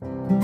Thank you.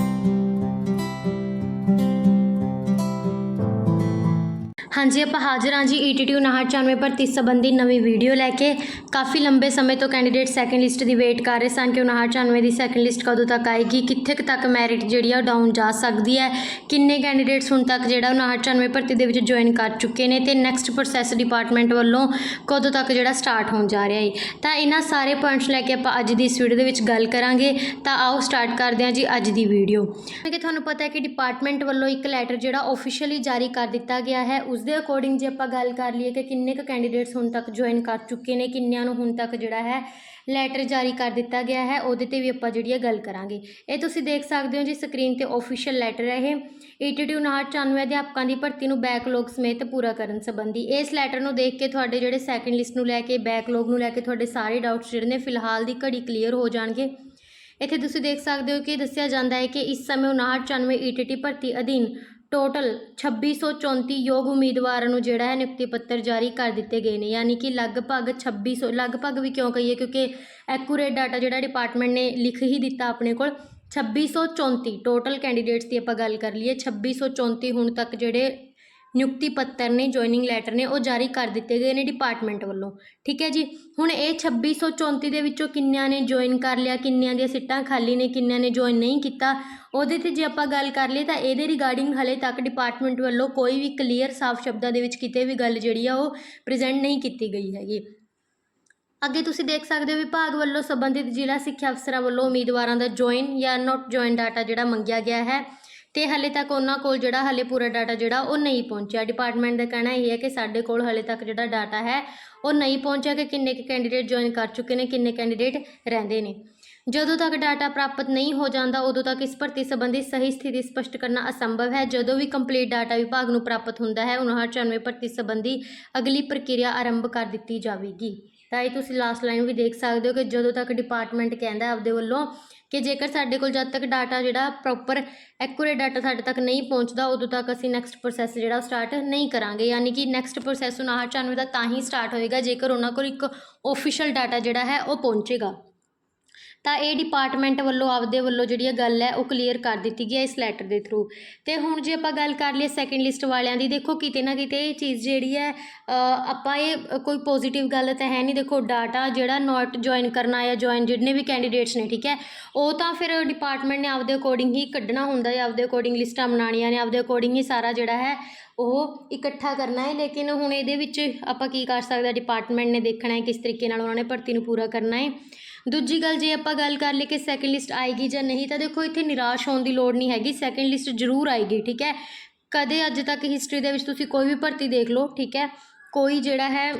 ਹਾਂਜੀ, ਆਪਾਂ ਹਾਜ਼ਰ ਹਾਂ ਜੀ ਈਟੀਟੀ 99 ਭਰਤੀ ਸੰਬੰਧੀ ਨਵੀਂ ਵੀਡੀਓ ਲੈ ਕੇ। ਕਾਫੀ ਲੰਬੇ ਸਮੇਂ ਤੋਂ ਕੈਂਡੀਡੇਟ ਸੈਕੰਡ ਲਿਸਟ ਦੀ ਵੇਟ ਕਰ ਰਹੇ ਸਨ ਕਿ 99 ਦੀ ਸੈਕੰਡ ਲਿਸਟ ਕਦੋਂ ਤੱਕ ਆਏਗੀ, ਕਿੱਥੇ ਤੱਕ ਮੈਰਿਟ ਜਿਹੜੀ ਆ ਡਾਊਨ ਜਾ ਸਕਦੀ ਹੈ, ਕਿੰਨੇ ਕੈਂਡੀਡੇਟਸ ਹੁਣ ਤੱਕ ਜਿਹੜਾ 99 ਭਰਤੀ ਦੇ ਵਿੱਚ ਜੁਆਇਨ ਕਰ ਚੁੱਕੇ ਨੇ ਤੇ ਨੈਕਸਟ ਪ੍ਰੋਸੈਸ ਡਿਪਾਰਟਮੈਂਟ ਵੱਲੋਂ ਕਦੋਂ ਤੱਕ ਜਿਹੜਾ ਸਟਾਰਟ ਹੋਣ ਜਾ ਰਿਹਾ ਹੈ। ਤਾਂ ਇਹਨਾਂ ਸਾਰੇ ਪੁਆਇੰਟਸ ਲੈ ਕੇ ਆਪਾਂ ਅੱਜ ਦੀ ਇਸ ਵੀਡੀਓ ਦੇ ਵਿੱਚ ਗੱਲ ਕਰਾਂਗੇ। ਤਾਂ ਆਓ ਸਟਾਰਟ ਕਰਦੇ ਹਾਂ ਜੀ ਅੱਜ ਦੀ ਵੀਡੀਓ ਕਿ ਤੁਹਾਨੂੰ ਪਤਾ ਹੈ ਕਿ ਡਿਪਾਰਟਮੈਂਟ ਵੱਲੋਂ ਇੱਕ ਲੈਟਰ ਜਿਹੜਾ ਆਫੀਸ਼ੀਅਲੀ ਜਾਰੀ ਕਰ ਦਿੱਤਾ ਗਿਆ ਹੈ, ਉਸ ਦੇ ਅਕੋਰਡਿੰਗ ਜੇ ਆਪਾਂ ਗੱਲ ਕਰ ਲਈਏ ਕਿ ਕਿੰਨੇ ਕੁ ਕੈਂਡੀਡੇਟਸ ਹੁਣ ਤੱਕ ਜੁਆਇਨ ਕਰ ਚੁੱਕੇ ਨੇ, ਕਿੰਨਿਆਂ ਨੂੰ ਹੁਣ ਤੱਕ ਜਿਹੜਾ ਹੈ ਲੈਟਰ ਜਾਰੀ ਕਰ ਦਿੱਤਾ ਗਿਆ ਹੈ, ਉਹਦੇ ਤੇ ਵੀ ਆਪਾਂ ਜਿਹੜੀ ਹੈ ਗੱਲ ਕਰਾਂਗੇ। ਇਹ ਤੁਸੀਂ ਦੇਖ ਸਕਦੇ ਹੋ ਜੀ ਸਕਰੀਨ ਤੇ ਆਫੀਸ਼ੀਅਲ ਲੈਟਰ ਹੈ ਇਹ। ਈਟੀਟੀ 99 ਅਧਿਆਪਕਾਂ ਦੀ ਭਰਤੀ ਨੂੰ ਬੈਕਲੌਗ ਸਮੇਤ ਪੂਰਾ ਕਰਨ ਸੰਬੰਧੀ। ਇਸ ਲੈਟਰ ਨੂੰ ਦੇਖ ਕੇ ਤੁਹਾਡੇ ਜਿਹੜੇ ਸੈਕੰਡ ਲਿਸਟ ਨੂੰ ਲੈ ਕੇ ਬੈਕਲੌਗ ਨੂੰ ਲੈ ਕੇ ਤੁਹਾਡੇ ਸਾਰੇ ਡਾਊਟਸ ਜਿਹੜੇ ਨੇ ਫਿਲਹਾਲ ਦੀ ਘੜੀ ਕਲੀਅਰ ਹੋ ਜਾਣਗੇ। ਇੱਥੇ ਤੁਸੀਂ ਦੇਖ ਸਕਦੇ ਹੋ ਕਿ ਦੱਸਿਆ ਜਾਂਦਾ ਹੈ ਕਿ ਇਸ ਸਮੇਂ 5994 ਈਟੀਟੀ ਭਰਤੀ ਅਧੀਨ ਟੋਟਲ 2634 ਯੋਗ ਉਮੀਦਵਾਰਾਂ ਨੂੰ ਜਿਹੜਾ ਹੈ ਨਿਯੁਕਤੀ ਪੱਤਰ ਜਾਰੀ ਕਰ ਦਿੱਤੇ ਗਏ ਨੇ, ਯਾਨੀ ਕਿ ਲਗਭਗ 2600 ਲਗਭਗ ਵੀ ਕਿਉਂ ਕਹੀਏ ਕਿਉਂਕਿ ਐਕੂਰੇਟ ਡਾਟਾ ਜਿਹੜਾ ਡਿਪਾਰਟਮੈਂਟ ਨੇ ਲਿਖ ਹੀ ਦਿੱਤਾ ਆਪਣੇ ਕੋਲ। 2634 ਟੋਟਲ ਕੈਂਡੀਡੇਟਸ ਦੀ ਆਪਾਂ ਗੱਲ ਕਰ ਲਈਏ 2634 ਹੁਣ ਤੱਕ ਜਿਹੜੇ ਨਿਯੁਕਤੀ ਪੱਤਰ ਨੇ ਜੁਆਇਨਿੰਗ ਲੈਟਰ ਨੇ, ਉਹ ਜਾਰੀ ਕਰ ਦਿੱਤੇ ਗਏ ਨੇ ਡਿਪਾਰਟਮੈਂਟ ਵੱਲੋਂ। ਠੀਕ ਹੈ ਜੀ? ਹੁਣ ਇਹ 2634 ਦੇ ਵਿੱਚੋਂ ਕਿੰਨਿਆਂ ਨੇ ਜੁਆਇਨ ਕਰ ਲਿਆ, ਕਿੰਨਿਆਂ ਦੀਆਂ ਸੀਟਾਂ ਖਾਲੀ ਨੇ, ਕਿੰਨਿਆਂ ਨੇ ਜੁਆਇਨ ਨਹੀਂ ਕੀਤਾ? ਉਹਦੇ ਤੇ ਜੇ ਆਪਾਂ ਗੱਲ ਕਰ ਲਈਏ ਤਾਂ ਇਹਦੇ ਰਿਗਾਰਡਿੰਗ ਹਲੇ ਤੱਕ ਡਿਪਾਰਟਮੈਂਟ ਵੱਲੋਂ ਕੋਈ ਵੀ ਕਲੀਅਰ ਸਾਫ਼ ਸ਼ਬਦਾਂ ਦੇ ਵਿੱਚ ਕਿਤੇ ਵੀ ਗੱਲ ਜਿਹੜੀ ਆ ਉਹ ਪ੍ਰੈਜ਼ੈਂਟ ਨਹੀਂ ਕੀਤੀ ਗਈ ਹੈਗੀ। ਅੱਗੇ ਤੁਸੀਂ ਦੇਖ ਸਕਦੇ ਹੋ, ਵਿਭਾਗ ਵੱਲੋਂ ਸੰਬੰਧਿਤ ਜ਼ਿਲ੍ਹਾ ਸਿੱਖਿਆ ਅਫਸਰਾਂ ਵੱਲੋਂ ਉਮੀਦਵਾਰਾਂ ਦਾ ਜੁਆਇਨ ਜਾਂ ਨਾਟ ਜੁਆਇਨ ਡਾਟਾ ਜਿਹੜਾ ਮੰਗਿਆ ਗਿਆ ਹੈ। ਤੇ ਹਲੇ ਤੱਕ ਉਹਨਾਂ ਕੋਲ ਜਿਹੜਾ ਹਲੇ ਪੂਰਾ ਡਾਟਾ ਜਿਹੜਾ ਉਹ ਨਹੀਂ ਪਹੁੰਚਿਆ। ਡਿਪਾਰਟਮੈਂਟ ਦਾ ਕਹਿਣਾ ਇਹ ਹੈ ਕਿ ਸਾਡੇ ਕੋਲ ਹਲੇ ਤੱਕ ਜਿਹੜਾ ਡਾਟਾ ਹੈ, ਉਹ ਨਹੀਂ ਪਹੁੰਚਿਆ ਕਿ ਕਿੰਨੇ ਕੁ ਕੈਂਡੀਡੇਟ ਜੁਆਇਨ ਕਰ ਚੁੱਕੇ ਨੇ, ਕਿੰਨੇ ਕੈਂਡੀਡੇਟ ਰਹਿੰਦੇ ਨੇ। ਜਦੋਂ ਤੱਕ ਡਾਟਾ ਪ੍ਰਾਪਤ ਨਹੀਂ ਹੋ ਜਾਂਦਾ, ਉਦੋਂ ਤੱਕ ਇਸ ਭਰਤੀ ਸੰਬੰਧੀ ਸਹੀ ਸਥਿਤੀ ਸਪਸ਼ਟ ਕਰਨਾ ਅਸੰਭਵ ਹੈ। ਜਦੋਂ ਵੀ ਕੰਪਲੀਟ ਡਾਟਾ ਵਿਭਾਗ ਨੂੰ ਪ੍ਰਾਪਤ ਹੁੰਦਾ ਹੈ 5994 ਭਰਤੀ ਸੰਬੰਧੀ ਅਗਲੀ ਪ੍ਰਕਿਰਿਆ ਆਰੰਭ ਕਰ ਦਿੱਤੀ ਜਾਵੇਗੀ। ਤਾਂ ਇਹ ਤੁਸੀਂ ਲਾਸਟ ਲਾਈਨ ਵੀ ਦੇਖ ਸਕਦੇ ਹੋ ਕਿ ਜਦੋਂ ਤੱਕ ਡਿਪਾਰਟਮੈਂਟ ਕਹਿੰਦਾ ਆਪਦੇ ਵੱਲੋਂ ਕਿ ਜੇਕਰ ਸਾਡੇ ਕੋਲ ਜਦ ਤੱਕ ਡਾਟਾ ਜਿਹੜਾ ਪ੍ਰੋਪਰ ਐਕੂਰੇਟ ਡਾਟਾ ਸਾਡੇ ਤੱਕ ਨਹੀਂ ਪਹੁੰਚਦਾ, ਉਦੋਂ ਤੱਕ ਅਸੀਂ ਨੈਕਸਟ ਪ੍ਰੋਸੈਸ ਜਿਹੜਾ ਸਟਾਰਟ ਨਹੀਂ ਕਰਾਂਗੇ। ਯਾਨੀ ਕਿ ਨੈਕਸਟ ਪ੍ਰੋਸੈਸ 5994 ਦਾ ਤਾਂ ਹੀ ਸਟਾਰਟ ਹੋਏਗਾ ਜੇਕਰ ਉਹਨਾਂ ਕੋਲ ਇੱਕ ਆਫੀਸ਼ੀਅਲ ਡਾਟਾ ਜਿਹੜਾ ਹੈ ਉਹ ਪਹੁੰਚੇਗਾ। ਤਾਂ ਇਹ ਡਿਪਾਰਟਮੈਂਟ ਵੱਲੋਂ, ਆਪਦੇ ਵੱਲੋਂ ਜਿਹੜੀ ਇਹ ਗੱਲ ਹੈ, ਉਹ ਕਲੀਅਰ ਕਰ ਦਿੱਤੀ ਗਈ ਹੈ ਇਸ ਲੈਟਰ ਦੇ ਥਰੂ ਤੇ ਹੁਣ ਜੇ ਆਪਾਂ ਗੱਲ ਕਰ ਲਈਏ ਸੈਕੰਡ ਲਿਸਟ ਵਾਲਿਆਂ ਦੀ, ਦੇਖੋ ਕਿਤੇ ਨਾ ਕਿਤੇ ਇਹ ਚੀਜ਼ ਜਿਹੜੀ ਹੈ ਆਪਾਂ ਇਹ ਕੋਈ ਪੋਜ਼ਿਟਿਵ ਗੱਲ ਤਾਂ ਹੈ ਨਹੀਂ। ਦੇਖੋ ਡਾਟਾ ਜਿਹੜਾ ਨੋਟ ਜੁਆਇਨ ਕਰਨਾ ਜਾਂ ਜੁਆਇਨ ਜਿੰਨੇ ਵੀ ਕੈਂਡੀਡੇਟਸ ਨੇ, ਠੀਕ ਹੈ, ਉਹ ਤਾਂ ਫਿਰ ਡਿਪਾਰਟਮੈਂਟ ਨੇ ਆਪਦੇ ਅਕੋਰਡਿੰਗ ਹੀ ਕੱਢਣਾ ਹੁੰਦਾ ਹੈ ਆਪਦੇ ਅਕੋਰਡਿੰਗ ਲਿਸਟਾਂ ਬਣਾਉਣੀਆਂ ਨੇ, ਆਪਦੇ ਅਕੋਰਡਿੰਗ ਹੀ ਸਾਰਾ ਜਿਹੜਾ ਹੈ ਉਹ ਇਕੱਠਾ ਕਰਨਾ ਹੈ, ਲੇਕਿਨ ਹੁਣ ਇਹਦੇ ਵਿੱਚ ਆਪਾਂ ਕੀ ਕਰ ਸਕਦੇ ਡਿਪਾਰਟਮੈਂਟ ਨੇ ਦੇਖਣਾ ਹੈ ਕਿਸ ਤਰੀਕੇ ਨਾਲ ਉਹਨਾਂ ਨੇ ਭਰਤੀ ਨੂੰ ਪੂਰਾ ਕਰਨਾ ਹੈ। ਦੂਜੀ ਗੱਲ, ਜੇ ਆਪਾਂ ਗੱਲ ਕਰ ਲਈਏ ਕਿ ਸੈਕੰਡ ਲਿਸਟ ਆਏਗੀ ਜਾਂ ਨਹੀਂ, ਤਾਂ ਦੇਖੋ ਇੱਥੇ ਨਿਰਾਸ਼ ਹੋਣ ਦੀ ਲੋੜ ਨਹੀਂ ਹੈਗੀ ਸੈਕੰਡ ਲਿਸਟ ਜ਼ਰੂਰ ਆਏਗੀ, ਠੀਕ ਹੈ। ਕਦੇ ਅੱਜ ਤੱਕ ਹਿਸਟਰੀ ਦੇ ਵਿੱਚ ਤੁਸੀਂ ਕੋਈ ਵੀ ਭਰਤੀ ਦੇਖ ਲਓ, ਠੀਕ ਹੈ। ਕੋਈ ਜਿਹੜਾ ਹੈ,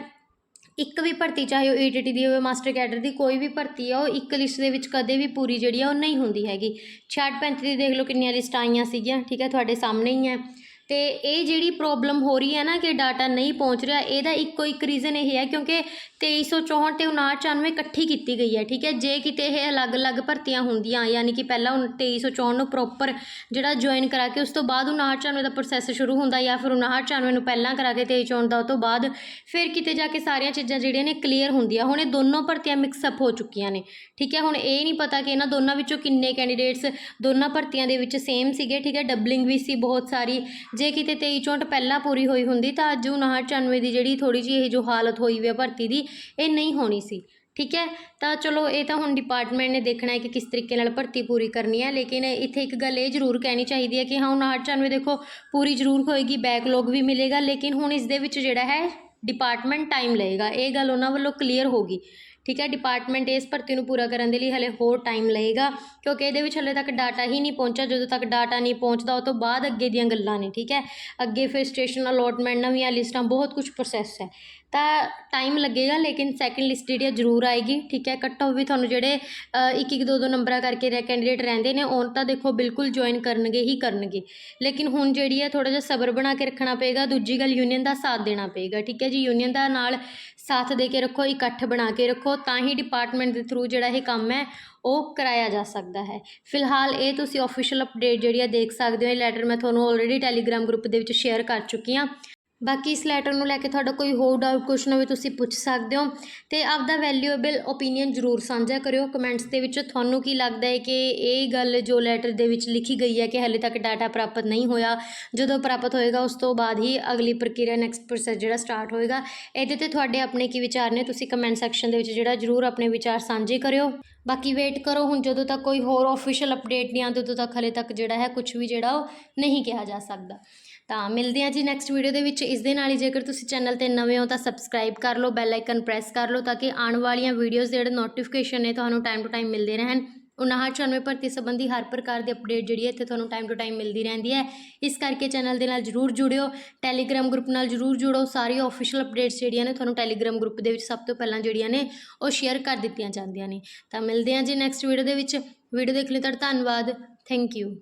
ਇੱਕ ਵੀ ਭਰਤੀ, ਚਾਹੇ ਉਹ ਈਟੀਟੀ ਦੀ ਹੋਵੇ ਮਾਸਟਰ ਕੈਡਰ ਦੀ ਕੋਈ ਵੀ ਭਰਤੀ ਆ ਉਹ ਇੱਕ ਲਿਸਟ ਦੇ ਵਿੱਚ ਕਦੇ ਵੀ ਪੂਰੀ ਜਿਹੜੀ ਆ ਉਹ ਨਹੀਂ ਹੁੰਦੀ ਹੈਗੀ। 66 35 ਦੀ ਦੇਖ ਲਓ ਕਿੰਨੀਆਂ ਲਿਸਟ ਆਈਆਂ ਸੀਗੀਆਂ, ਠੀਕ ਹੈ, ਤੁਹਾਡੇ ਸਾਹਮਣੇ ਹੀ ਹੈ। ਅਤੇ ਇਹ ਜਿਹੜੀ ਪ੍ਰੋਬਲਮ ਹੋ ਰਹੀ ਹੈ ਨਾ ਕਿ ਡਾਟਾ ਨਹੀਂ ਪਹੁੰਚ ਰਿਹਾ, ਇਹਦਾ ਇੱਕੋ ਇੱਕ ਰੀਜ਼ਨ ਇਹ ਹੈ ਕਿਉਂਕਿ ਤੇਈ ਸੌ ਚੌਹਠ ਅਤੇ ਉਣਾਹਠ ਚਾਨਵੇਂ ਇਕੱਠੀ ਕੀਤੀ ਗਈ ਹੈ, ਠੀਕ ਹੈ? ਜੇ ਕਿਤੇ ਇਹ ਅਲੱਗ-ਅਲੱਗ ਭਰਤੀਆਂ ਹੁੰਦੀਆਂ, ਯਾਨੀ ਕਿ ਪਹਿਲਾਂ 2364 ਨੂੰ ਪ੍ਰੋਪਰ ਜਿਹੜਾ ਜੁਆਇਨ ਕਰਾ ਕੇ ਉਸ ਤੋਂ ਬਾਅਦ 5994 ਦਾ ਪ੍ਰੋਸੈਸ ਸ਼ੁਰੂ ਹੁੰਦਾ ਜਾਂ ਫਿਰ 5994 ਨੂੰ ਪਹਿਲਾਂ ਕਰਾ ਕੇ 2364 ਦਾ, ਉਹ ਤੋਂ ਬਾਅਦ ਫਿਰ ਕਿਤੇ ਜਾ ਕੇ ਸਾਰੀਆਂ ਚੀਜ਼ਾਂ ਜਿਹੜੀਆਂ ਨੇ ਕਲੀਅਰ ਹੁੰਦੀਆਂ। ਹੁਣ ਇਹ ਦੋਨੋਂ ਭਰਤੀਆਂ ਮਿਕਸ ਅਪ ਹੋ ਚੁੱਕੀਆਂ ਨੇ, ਠੀਕ ਹੈ? ਹੁਣ ਇਹ ਨਹੀਂ ਪਤਾ ਕਿ ਇਹਨਾਂ ਦੋਨਾਂ ਵਿੱਚੋਂ ਕਿੰਨੇ ਕੈਂਡੀਡੇਟਸ ਦੋਨਾਂ ਭਰਤੀਆਂ ਦੇ ਵਿੱਚ ਸੇਮ ਸੀਗੇ, ਠੀਕ ਹੈ? ਡਬਲਿੰਗ ਵੀ ਸੀ ਬਹੁਤ ਸਾਰੀ ਜੇ ਕਿਤੇ 23 64 ਪਹਿਲਾਂ ਪੂਰੀ ਹੋਈ ਹੁੰਦੀ ਤਾਂ ਅੱਜ 59 ਦੀ ਜਿਹੜੀ ਥੋੜੀ ਜਿਹੀ ਇਹ ਜੋ ਹਾਲਤ ਹੋਈ ਵੀ ਆ ਭਰਤੀ ਦੀ, ਇਹ ਨਹੀਂ ਹੋਣੀ ਸੀ। ਠੀਕ ਹੈ? ਤਾਂ ਚਲੋ ਇਹ ਤਾਂ ਹੁਣ ਡਿਪਾਰਟਮੈਂਟ ਨੇ ਦੇਖਣਾ ਹੈ ਕਿ ਕਿਸ ਤਰੀਕੇ ਨਾਲ ਭਰਤੀ ਪੂਰੀ ਕਰਨੀ ਹੈ, ਲੇਕਿਨ ਇੱਥੇ ਇੱਕ ਗੱਲ ਇਹ ਜ਼ਰੂਰ ਕਹਿਣੀ ਚਾਹੀਦੀ ਹੈ ਕਿ ਹਾਂ 59 ਦੇਖੋ, ਪੂਰੀ ਜ਼ਰੂਰ ਹੋਏਗੀ ਬੈਕਲੌਗ ਵੀ ਮਿਲੇਗਾ, ਲੇਕਿਨ ਹੁਣ ਇਸ ਦੇ ਵਿੱਚ ਜਿਹੜਾ ਹੈ ਡਿਪਾਰਟਮੈਂਟ ਟਾਈਮ ਲਏਗਾ। ਇਹ ਗੱਲ ਉਹਨਾਂ ਵੱਲੋਂ ਕਲੀਅਰ ਹੋਗੀ ਠੀਕ ਹੈ ਡਿਪਾਰਟਮੈਂਟ ਇਸ ਭਰਤੀ ਨੂੰ ਪੂਰਾ ਕਰਨ ਦੇ ਲਈ ਹਲੇ ਹੋਰ ਟਾਈਮ ਲਏਗਾ, ਕਿਉਂਕਿ ਇਹਦੇ ਵਿੱਚ ਹਲੇ ਤੱਕ ਡਾਟਾ ਹੀ ਨਹੀਂ ਪਹੁੰਚਿਆ, ਜਦੋਂ ਤੱਕ ਡਾਟਾ ਨਹੀਂ ਪਹੁੰਚਦਾ, ਉਹ ਤੋਂ ਬਾਅਦ ਅੱਗੇ ਦੀਆਂ ਗੱਲਾਂ ਨੇ, ਠੀਕ ਹੈ। ਅੱਗੇ ਫਿਰ ਸਟੇਸ਼ਨ ਅਲੋਟਮੈਂਟ ਨਵੀਆਂ ਲਿਸਟਾਂ, ਬਹੁਤ ਕੁਝ ਪ੍ਰੋਸੈਸ ਹੈ। ਤਾਂ ਟਾਈਮ ਲੱਗੇਗਾ, ਲੇਕਿਨ ਸੈਕਿੰਡ ਲਿਸਟ ਜਿਹੜੀ ਆ ਜ਼ਰੂਰ ਆਏਗੀ, ਠੀਕ ਹੈ? ਕੱਟ ਆਫ ਵੀ ਤੁਹਾਨੂੰ ਜਿਹੜੇ ਇੱਕ ਇੱਕ ਦੋ ਦੋ ਨੰਬਰਾਂ ਕਰਕੇ ਰਹਿ ਕੈਂਡੀਡੇਟ ਰਹਿੰਦੇ ਨੇ, ਉਹ ਤਾਂ ਦੇਖੋ ਬਿਲਕੁਲ ਜੁਆਇਨ ਕਰਨਗੇ ਹੀ ਕਰਨਗੇ। ਲੇਕਿਨ ਹੁਣ ਜਿਹੜੀ ਹੈ ਥੋੜਾ ਜਿਹਾ ਸਬਰ ਬਣਾ ਕੇ ਰੱਖਣਾ ਪਏਗਾ, ਦੂਜੀ ਗੱਲ ਯੂਨੀਅਨ ਦਾ ਸਾਥ ਦੇਣਾ ਪਏਗਾ, ਠੀਕ ਹੈ ਜੀ? ਯੂਨੀਅਨ ਦਾ ਨਾਲ ਸਾਥ ਦੇ ਕੇ ਰੱਖੋ, ਇਕੱਠ ਬਣਾ ਕੇ ਰੱਖੋ, ਤਾਂ ਹੀ ਡਿਪਾਰਟਮੈਂਟ ਦੇ ਥਰੂ ਜਿਹੜਾ ਇਹ ਕੰਮ ਹੈ, ਉਹ ਕਰਾਇਆ ਜਾ ਸਕਦਾ ਹੈ। ਫਿਲਹਾਲ ਇਹ ਤੁਸੀਂ ਆਫੀਸ਼ੀਅਲ ਅਪਡੇਟ ਜਿਹੜੀ ਆ ਦੇਖ ਸਕਦੇ ਹੋ, ਇਹ ਲੈਟਰ ਮੈਂ ਤੁਹਾਨੂੰ ਆਲਰੇਡੀ ਟੈਲੀਗ੍ਰਾਮ ਗਰੁੱਪ ਦੇ ਵਿੱਚ ਸ਼ੇਅਰ ਕਰ ਚੁੱਕੀ ਹਾਂ। ਬਾਕੀ ਇਸ ਲੈਟਰ ਨੂੰ ਲੈ ਕੇ ਤੁਹਾਡਾ ਕੋਈ ਹੋਰ ਡਾਊਟ ਕੁਐਸਚਨ ਹੋਵੇ ਤੁਸੀਂ ਪੁੱਛ ਸਕਦੇ ਹੋ ਤੇ ਆਪਦਾ ਵੈਲਿਊਏਬਲ ਓਪੀਨੀਅਨ ਜ਼ਰੂਰ ਸਾਂਝਾ ਕਰਿਓ। ਕਮੈਂਟਸ ਦੇ ਵਿੱਚ ਤੁਹਾਨੂੰ ਕੀ ਲੱਗਦਾ ਹੈ ਕਿ ਇਹ ਗੱਲ ਜੋ ਲੈਟਰ ਦੇ ਵਿੱਚ ਲਿਖੀ ਗਈ ਹੈ ਕਿ ਹਾਲੇ ਤੱਕ ਡਾਟਾ ਪ੍ਰਾਪਤ ਨਹੀਂ ਹੋਇਆ, ਜਦੋਂ ਪ੍ਰਾਪਤ ਹੋਏਗਾ ਉਸ ਤੋਂ ਬਾਅਦ ਹੀ ਅਗਲੀ ਪ੍ਰਕਿਰਿਆ ਨੈਕਸਟ ਪ੍ਰੋਸੈਸ ਜਿਹੜਾ ਸਟਾਰਟ ਹੋਏਗਾ, ਇਹਦੇ ਤੇ ਤੁਹਾਡੇ ਆਪਣੇ ਕੀ ਵਿਚਾਰ ਨੇ? ਤੁਸੀਂ ਕਮੈਂਟ ਸੈਕਸ਼ਨ ਦੇ ਵਿੱਚ ਜਿਹੜਾ ਜ਼ਰੂਰ ਆਪਣੇ ਵਿਚਾਰ ਸਾਂਝੇ ਕਰਿਓ। ਬਾਕੀ ਵੇਟ ਕਰੋ, ਹੁਣ ਜਦੋਂ ਤੱਕ ਕੋਈ ਹੋਰ ਆਫੀਸ਼ੀਅਲ ਅਪਡੇਟ ਨਹੀਂ ਆਉਂਦੀ, ਉਦੋਂ ਤੱਕ ਹਲੇ ਤੱਕ ਜਿਹੜਾ ਹੈ ਕੁਝ ਵੀ ਜਿਹੜਾ ਉਹ ਨਹੀਂ ਕਿਹਾ ਜਾ ਸਕਦਾ। ਤਾਂ ਮਿਲਦੇ ਹਾਂ ਜੀ ਨੈਕਸਟ ਵੀਡੀਓ ਦੇ ਵਿੱਚ। ਇਸ ਦੇ ਨਾਲ ਹੀ ਜੇਕਰ ਤੁਸੀਂ ਚੈਨਲ ਤੇ ਨਵੇਂ ਹੋ ਤਾਂ ਸਬਸਕ੍ਰਾਈਬ ਕਰ ਲਓ ਬੈਲ ਆਈਕਨ ਪ੍ਰੈਸ ਕਰ ਲਓ ਤਾਂ ਕਿ ਆਉਣ ਵਾਲੀਆਂ ਵੀਡੀਓਜ਼ ਦੇ ਜਿਹੜੇ ਨੋਟੀਫਿਕੇਸ਼ਨ ਨੇ ਤੁਹਾਨੂੰ ਟਾਈਮ ਟੂ ਟਾਈਮ ਮਿਲਦੇ ਰਹਿਣ। ਉਨਾਹਠ ਚੁਰਾਨਵੇਂ ਭਰਤੀ ਸੰਬੰਧੀ ਹਰ ਪ੍ਰਕਾਰ ਦੀ ਅਪਡੇਟ ਜਿਹੜੀ ਹੈ ਇੱਥੇ ਤੁਹਾਨੂੰ ਟਾਈਮ ਟੂ ਟਾਈਮ ਮਿਲਦੀ ਰਹਿੰਦੀ ਹੈ। ਇਸ ਕਰਕੇ ਚੈਨਲ ਦੇ ਨਾਲ ਜਰੂਰ ਜੁੜਿਓ ਟੈਲੀਗ੍ਰਾਮ ਗਰੁੱਪ ਨਾਲ ਜਰੂਰ ਜੁੜੋ। ਸਾਰੀ ਆਫੀਸ਼ੀਅਲ ਅਪਡੇਟਸ ਜਿਹੜੀਆਂ ਨੇ ਤੁਹਾਨੂੰ ਟੈਲੀਗ੍ਰਾਮ ਗਰੁੱਪ ਦੇ ਵਿੱਚ ਸਭ ਤੋਂ ਪਹਿਲਾਂ ਜਿਹੜੀਆਂ ਨੇ ਉਹ ਸ਼ੇਅਰ ਕਰ ਦਿੱਤੀਆਂ ਜਾਂਦੀਆਂ ਨੇ। ਤਾਂ ਮਿਲਦੇ ਹਾਂ ਜੀ ਨੈਕਸਟ ਵੀਡੀਓ ਦੇ ਵਿੱਚ। ਵੀਡੀਓ ਦੇਖ ਲਈ ਤੁਹਾਡਾ ਧੰਨਵਾਦ। Thank you